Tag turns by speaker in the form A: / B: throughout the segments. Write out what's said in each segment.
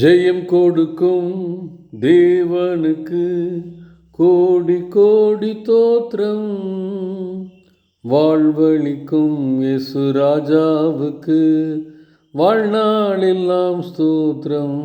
A: ஜெயம் கொடுக்கும் தேவனுக்கு கோடி கோடி தோற்றம். வாழ்வழிக்கும் இயேசு ராஜாவுக்கு வாழ்நாளெல்லாம் ஸ்தோத்திரம்.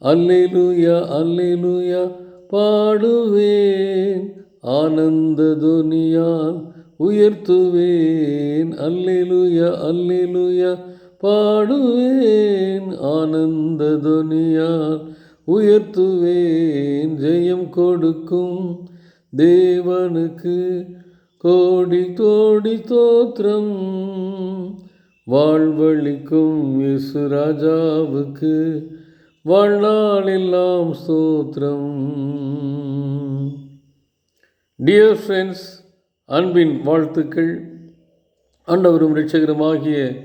A: அல்லேலூயா அல்லேலூயா பாடுவேன். ஆனந்த துனியால் உயர்த்துவேன். அல்லேலூயா அல்லேலூயா பாடுவேன் ஆனந்த துனியால் உயர்த்துவேன் ஜெயம் கொடுக்கும் தேவனுக்கு கோடி கோடி தோத்திரம் வாழ்வழிக்கும் இயேசு ராஜாவுக்கு வாழ்நாளெல்லாம் ஸ்தோத்திரம். டியர் ஃப்ரெண்ட்ஸ் அன்பின் வாழ்த்துக்கள். ஆண்டவரும் ஆகிய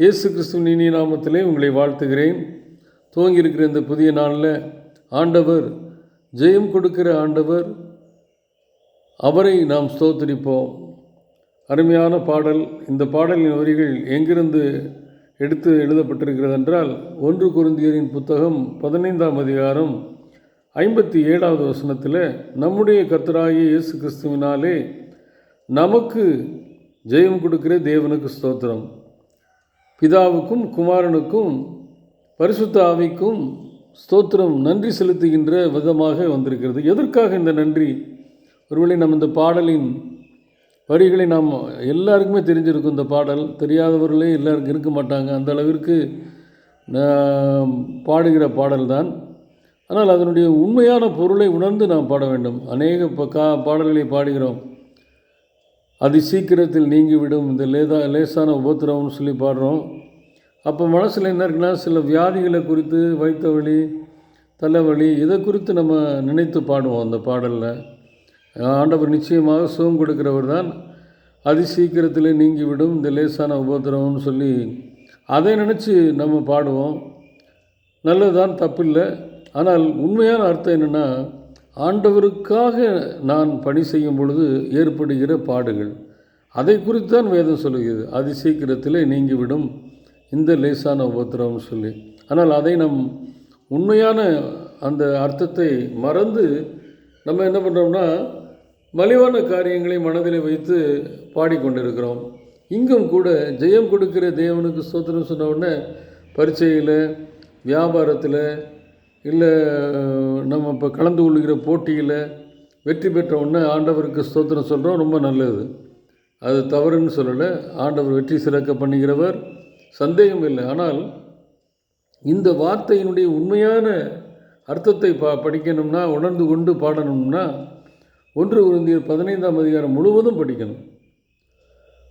A: இயேசு கிறிஸ்துவின் இனிய நாமத்திலே உங்களை வாழ்த்துகிறேன். துவங்கியிருக்கிற இந்த புதிய நாளில் ஆண்டவர் ஜெயம் கொடுக்கிற ஆண்டவர் அவரை நாம் ஸ்தோத்திரிப்போம். அருமையான பாடல். இந்த பாடலின் வரிகள் எங்கிருந்து எடுத்து எழுதப்பட்டிருக்கிறது என்றால் ஒன்று குருந்தியரின் புத்தகம் பதினைந்தாம் அதிகாரம் ஐம்பத்தி ஏழாவது வசனத்தில் நம்முடைய கர்த்தராகிய இயேசு கிறிஸ்துவினாலே நமக்கு ஜெயம் கொடுக்கிற தேவனுக்கு ஸ்தோத்திரம். பிதாவுக்கும் குமாரனுக்கும் பரிசுத்த ஆவிக்கும் ஸ்தோத்திரம் நன்றி செலுத்துகின்ற விதமாக வந்திருக்கிறது. எதற்காக இந்த நன்றி? ஒருவேளை நம்ம இந்த பாடலின் வரிகளை நாம் எல்லாருக்குமே தெரிஞ்சிருக்கும் இந்த பாடல். தெரியாதவர்களே எல்லாருக்கும் இருக்க மாட்டாங்க. அந்த அளவிற்கு பாடுகிற பாடல் தான் ஆனால் அதனுடைய உண்மையான பொருளை உணர்ந்து நாம் பாட வேண்டும். அநேக ப கா பாடல்களை பாடுகிறோம். அதி சீக்கிரத்தில் நீங்கிவிடும். இந்த லேதா லேசான உபத்திரவம்னு சொல்லி பாடுறோம். அப்போ மனசில் என்ன இருக்குன்னா சில வியாதிகளை குறித்து வைத்த வலி தலைவலி இதை குறித்து நம்ம நினைத்து பாடுவோம் அந்த பாடலில். ஆண்டவர் நிச்சயமாக சுகம் கொடுக்கிறவர் தான். அதி சீக்கிரத்தில் நீங்கிவிடும். இந்த லேசான உபத்திரவம்னு சொல்லி அதை நினச்சி நம்ம பாடுவோம். நல்லதுதான் தப்பில்லை. ஆனால் உண்மையான அர்த்தம் என்னென்னா ஆண்டவருக்காக நான் பணி செய்யும் பொழுது ஏற்படுகிற பாடுகள். அதை குறித்து தான் வேதம் சொல்லுகிறது. அது சீக்கிரத்தில் நீங்கிவிடும். இந்த லேசான உபத்திரவம் சொல்லி. ஆனால் அதை நம் உண்மையான அந்த அர்த்தத்தை மறந்து நம்ம என்ன பண்ணுறோம்னா மலிவான காரியங்களை மனதில் வைத்து பாடிக்கொண்டிருக்கிறோம். இங்கும் கூட ஜெயம் கொடுக்கிற தேவனுக்கு ஸ்தோத்திரம் சொன்ன உடனே பரீட்சையில் வியாபாரத்தில் இல்லை நம்ம இப்போ கலந்து கொள்கிற போட்டியில் வெற்றி பெற்ற உடனே ஆண்டவருக்கு ஸ்தோத்திரம் சொல்கிறோம் ரொம்ப நல்லது. அது தவறுன்னு சொல்லலை. ஆண்டவர் வெற்றி சிறக்க பண்ணுகிறவர். சந்தேகம் இல்லை. ஆனால் இந்த வார்த்தையினுடைய உண்மையான அர்த்தத்தை பா படிக்கணும்னா உணர்ந்து கொண்டு பாடணும்னா ஒன்று உருந்தியர் பதினைந்தாம் அதிகாரம் முழுவதும் படிக்கணும்.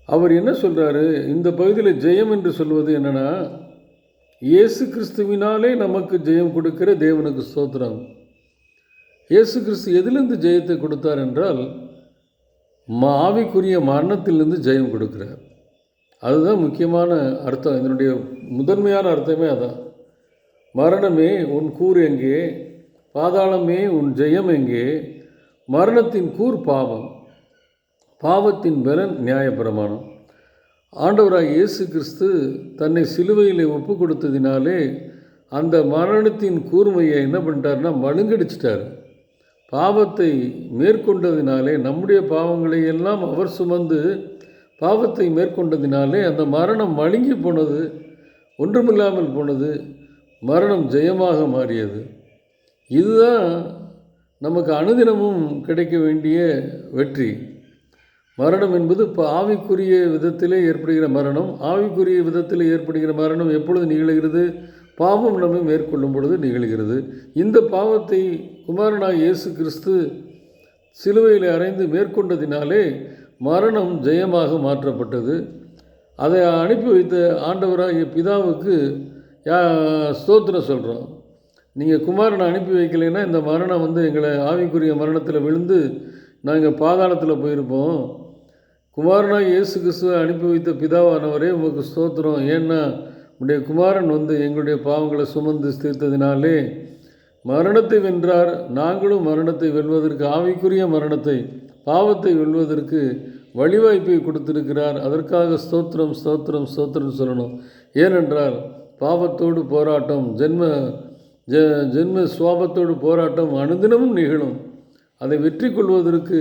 A: அவர் என்ன சொல்கிறாரு இந்த பகுதியில் ஜெயம் என்று சொல்வது என்னென்னா இயேசு கிறிஸ்துவினாலே நமக்கு ஜெயம் கொடுக்கிற தேவனுக்கு ஸ்தோத்திரம். இயேசு கிறிஸ்து எதிலிருந்து ஜெயத்தை கொடுத்தார் என்றால் ஆவிக்குரிய மரணத்திலிருந்து ஜெயம் கொடுக்கிறார். அதுதான் முக்கியமான அர்த்தம். இதனுடைய முதன்மையான அர்த்தமே அதான். மரணமே உன் கூர் எங்கே? பாதாளமே உன் ஜெயம் எங்கே? மரணத்தின் கூர் பாவம். பாவத்தின் பலன் நியாயப்பிரமாணம். ஆண்டவராக இயேசு கிறிஸ்து தன்னை சிலுவையில் ஒப்பு கொடுத்ததினாலே அந்த மரணத்தின் கூர்மையை என்ன பண்ணிட்டாருன்னா மழுங்கடிச்சிட்டார். பாவத்தை மேற்கொண்டதினாலே நம்முடைய பாவங்களை எல்லாம் அவர் சுமந்து பாவத்தை மேற்கொண்டதினாலே அந்த மரணம் மழுங்கி போனது ஒன்றுமில்லாமல் போனது மரணம் ஜெயமாக மாறியது. இதுதான் நமக்கு அனுதினமும் கிடைக்க வேண்டிய வெற்றி. மரணம் என்பது இப்போ ஆவிக்குரிய விதத்திலே ஏற்படுகிற மரணம். ஆவிக்குரிய விதத்தில் ஏற்படுகிற மரணம் எப்பொழுது நிகழ்கிறது? பாவம் நம்மை மேற்கொள்ளும் பொழுது நிகழ்கிறது. இந்த பாவத்தை குமாரனாக இயேசு கிறிஸ்து சிலுவையில் அறைந்து மேற்கொண்டதினாலே மரணம் ஜெயமாக மாற்றப்பட்டது. அதை அனுப்பி வைத்த ஆண்டவராகிய பிதாவுக்கு யா ஸ்தோத்திரம் சொல்கிறோம் நீங்கள் குமாரனை அனுப்பி வைக்கலைன்னா இந்த மரணம் வந்து எங்களை ஆவிக்குரிய மரணத்தில் விழுந்து நாங்கள் பாதாளத்தில் போயிருப்போம். குமாரனாக இயேசு கிறிஸ்துவை அனுப்பி வைத்த பிதாவானவரே உங்களுக்கு ஸ்தோத்திரம். ஏன்னா உடைய குமாரன் வந்து எங்களுடைய பாவங்களை சுமந்து தீர்த்ததினாலே மரணத்தை வென்றார். நாங்களும் மரணத்தை வெல்வதற்கு ஆவிக்குரிய மரணத்தை பாவத்தை வெல்வதற்கு வழிவாய்ப்பை கொடுத்திருக்கிறார். அதற்காக ஸ்தோத்திரம் ஸ்தோத்திரம் ஸ்தோத்திரம் சொல்லணும். ஏனென்றால் பாவத்தோடு போராட்டம் ஜென்ம ஜ ஜென்ம சுவாபத்தோடு போராட்டம் அனுதினமும் நிகழும். அதை வெற்றி கொள்வதற்கு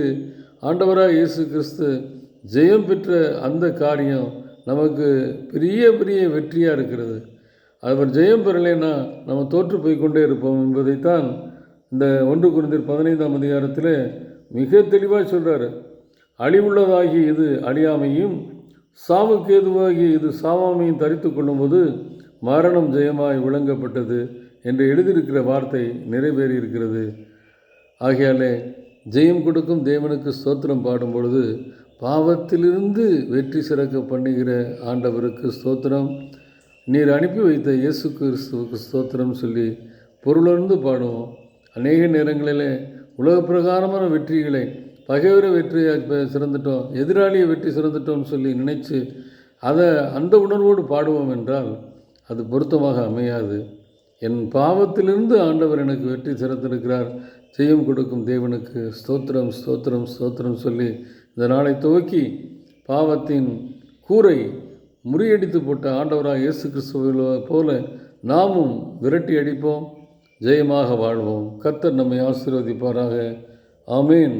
A: ஆண்டவராக இயேசு கிறிஸ்து ஜெயம் பெற்ற அந்த காரியம் நமக்கு பெரிய பெரிய வெற்றியாக இருக்கிறது. அவர் ஜெயம் பெறலைன்னா நம்ம தோற்று போய்கொண்டே இருப்போம் என்பதைத்தான் இந்த ஒன்று குருந்தர் பதினைந்தாம் அதிகாரத்தில் மிக தெளிவாக சொல்கிறார் அழிவுள்ளதாகி இது அழியாமையும் சாவுக்கு ஏதுவாகி இது சாவாமையும் தரித்து கொள்ளும்போது மரணம் ஜெயமாய் விளங்கப்பட்டது என்று எழுதியிருக்கிற வார்த்தை நிறைவேறி இருக்கிறது ஆகையாலே ஜெயம் கொடுக்கும் தேவனுக்கு ஸ்தோத்திரம் பாடும் பொழுது பாவத்திலிருந்து வெற்றி சிறக்க பண்ணுகிற ஆண்டவருக்கு ஸ்தோத்திரம். நீர் அனுப்பி வைத்த இயேசு கிறிஸ்துவுக்கு ஸ்தோத்திரம் சொல்லி பொருளுணர்ந்து பாடுவோம். அநேக நேரங்களிலே உலக பிரகாரமான வெற்றிகளை பகைவரை வெற்றியாக சிறந்துட்டோம் எதிராளியை வெற்றி சிறந்துட்டோம்னு சொல்லி நினைச்சு அதை அந்த உணர்வோடு பாடுவோம் என்றால் அது பொருத்தமாக அமையாது. என் பாவத்திலிருந்து ஆண்டவர் எனக்கு வெற்றி சிறந்திருக்கிறார். செய்யும் கொடுக்கும் தேவனுக்கு ஸ்தோத்திரம் ஸ்தோத்திரம் ஸ்தோத்திரம் சொல்லி இந்த நாளை துவக்கி பாவத்தின் கூரை முறியடித்து போட்ட ஆண்டவராக இயேசு கிறிஸ்துவ போல நாமும் விரட்டி அடிப்போம். ஜெயமாக வாழ்வோம். கர்த்தர் நம்மை ஆசீர்வதிப்பாராக. ஆமேன்.